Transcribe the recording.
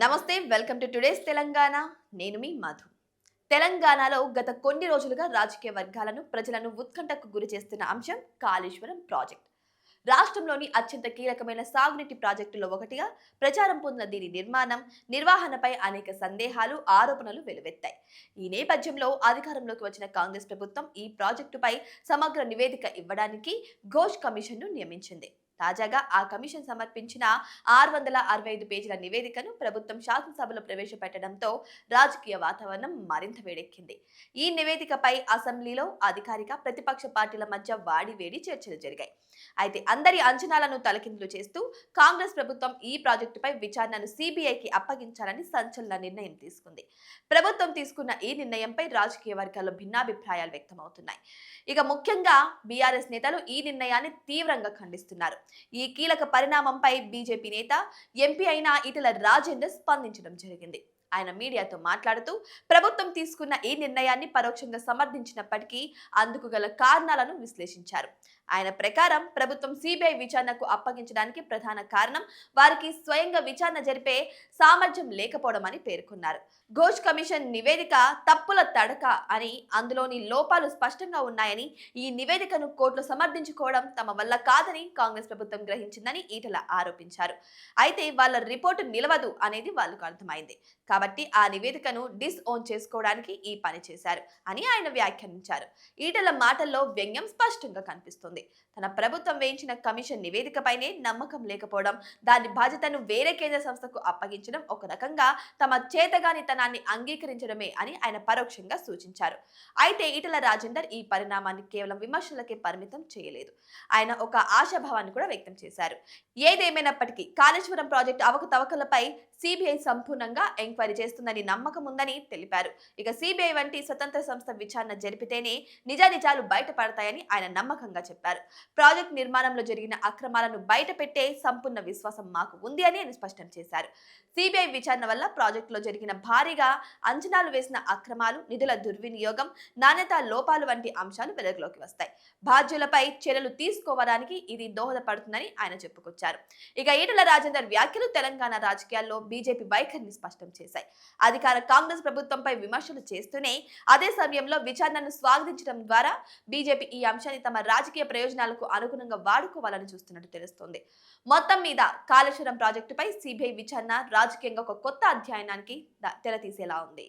నమస్తే welcome to today's Telangana. నేను మీ మధు. తెలంగాణలో గత కొన్ని రోజులుగా రాజకీయ వర్గాలను ప్రజలను ఉత్కంఠకు గురి చేస్తున్న అంశం కాళేశ్వరం ప్రాజెక్ట్. రాష్ట్రంలోని అత్యంత కీలకమైన సాగునీటి ప్రాజెక్టులో ఒకటిగా ప్రచారం పొందిన దీని నిర్మాణం నిర్వహణపై అనేక సందేహాలు ఆరోపణలు వెలువెత్తాయి. ఈ నేపథ్యంలో అధికారంలోకి వచ్చిన కాంగ్రెస్ ప్రభుత్వం ఈ ప్రాజెక్టుపై సమగ్ర నివేదిక ఇవ్వడానికి ఘోష్ కమిషన్ను నియమించింది. తాజాగా ఆ కమిషన్ సమర్పించిన ఆరు వందల అరవై ఐదు పేజీల నివేదికను ప్రభుత్వం శాసనసభలో ప్రవేశపెట్టడంతో రాజకీయ వాతావరణం మరింత వేడెక్కింది. ఈ నివేదికపై అసెంబ్లీలో అధికారిక ప్రతిపక్ష పార్టీల మధ్య వాడివేడి చర్చలు జరిగాయి. అయితే అందరి అంచనాలను తలకిందులు చేస్తూ కాంగ్రెస్ ప్రభుత్వం ఈ ప్రాజెక్టుపై విచారణను సిబిఐకి అప్పగించాలని సంచలన నిర్ణయం తీసుకుంది. ప్రభుత్వం తీసుకున్న ఈ నిర్ణయంపై రాజకీయ వర్గాల్లో భిన్నాభిప్రాయాలు వ్యక్తమవుతున్నాయి. ఇక ముఖ్యంగా బీఆర్ఎస్ నేతలు ఈ నిర్ణయాన్ని తీవ్రంగా ఖండిస్తున్నారు. ఈ కీలక పరిణామంపై బీజేపీ నేత ఎంపీ అయిన ఇటల రాజేందర్ స్పందించడం జరిగింది. ఆయన మీడియాతో మాట్లాడుతూ ప్రభుత్వం తీసుకున్న ఈ నిర్ణయాన్ని పరోక్షంగా సమర్థించినప్పటికీ అందుకు గల కారణాలను విశ్లేషించారు. ఆయన ప్రకారం ప్రభుత్వం సిబిఐ విచారణకు అప్పగించడానికి ప్రధాన కారణం వారికి స్వయంగా విచారణ జరిపే సామర్థ్యం లేకపోవడం అని పేర్కొన్నారు. ఘోష్ కమిషన్ నివేదిక తప్పుల తడక అని అందులోని లోపాలు స్పష్టంగా ఉన్నాయని ఈ నివేదికను కోర్టులో సమర్థించుకోవడం తమ వల్ల కాదని కాంగ్రెస్ ప్రభుత్వం గ్రహించిందని ఈటల ఆరోపించారు. అయితే వాళ్ళ రిపోర్టు నిలవదు అనేది వాళ్ళకు అర్థమైంది. కాబట్టి ఆ నివేదికను డిస్ ఓన్ చేసుకోవడానికి ఈ పని చేశారు అని ఆయన వ్యాఖ్యానించారు. ఈటల మాటల్లో వ్యంగ్యం స్పష్టంగా కనిపిస్తుంది. తన ప్రభుత్వం వేయించిన కమిషన్ నివేదికపైనే నమ్మకం లేకపోవడం దాని బాధ్యతను వేరే కేంద్ర సంస్థకు అప్పగించడం ఒక రకంగా తమ చేతగానితనాన్ని అంగీకరించడమే అని ఆయన పరోక్షంగా సూచించారు. అయితే ఈటల రాజేందర్ ఈ పరిణామాన్ని కేవలం విమర్శలకే పరిమితం చేయలేదు. ఆయన ఒక ఆశాభావాన్ని కూడా వ్యక్తం చేశారు. ఏదేమైనప్పటికీ కాళేశ్వరం ప్రాజెక్టు అవకతవకలపై సిబిఐ సంపూర్ణంగా ఎంక్వైరీ చేస్తుందని నమ్మకం ఉందని తెలిపారు. ఇక సిబిఐ వంటి స్వతంత్ర సంస్థ విచారణ జరిపితేనే నిజానిజాలు బయటపడతాయని ఆయన నమ్మకంగా చెప్పారు. ప్రాజెక్ట్ నిర్మాణంలో జరిగిన అక్రమాలను బయటపెట్టే సంపూర్ణ విశ్వాసం మాకు ఉంది అని ఆయన స్పష్టం చేశారు. సిబిఐ విచారణ వల్ల ప్రాజెక్టులో జరిగిన భారీగా అంచనాలు వేసిన అక్రమాలు నిధుల దుర్వినియోగం నాణ్యత లోపాలు వంటి అంశాలు వెలుగులోకి వస్తాయి. బాధ్యులపై చర్యలు తీసుకోవడానికి ఇది దోహదపడుతుందని ఆయన చెప్పుకొచ్చారు. ఇక ఈటల రాజేందర్ వ్యాఖ్యలు తెలంగాణ రాజకీయాల్లో బీజేపీ వైఖరిని స్పష్టం చేశారు చేశాయి అధికార కాంగ్రెస్ ప్రభుత్వంపై విమర్శలు చేస్తూనే అదే సమయంలో విచారణను స్వాగతించడం ద్వారా బీజేపీ ఈ అంశాన్ని తమ రాజకీయ ప్రయోజనాలకు అనుగుణంగా వాడుకోవాలని చూస్తున్నట్టు తెలుస్తోంది. మొత్తం మీద కాళేశ్వరం ప్రాజెక్టుపై సిబిఐ విచారణ రాజకీయంగా ఒక కొత్త అధ్యయనానికి తెరతీసేలా ఉంది.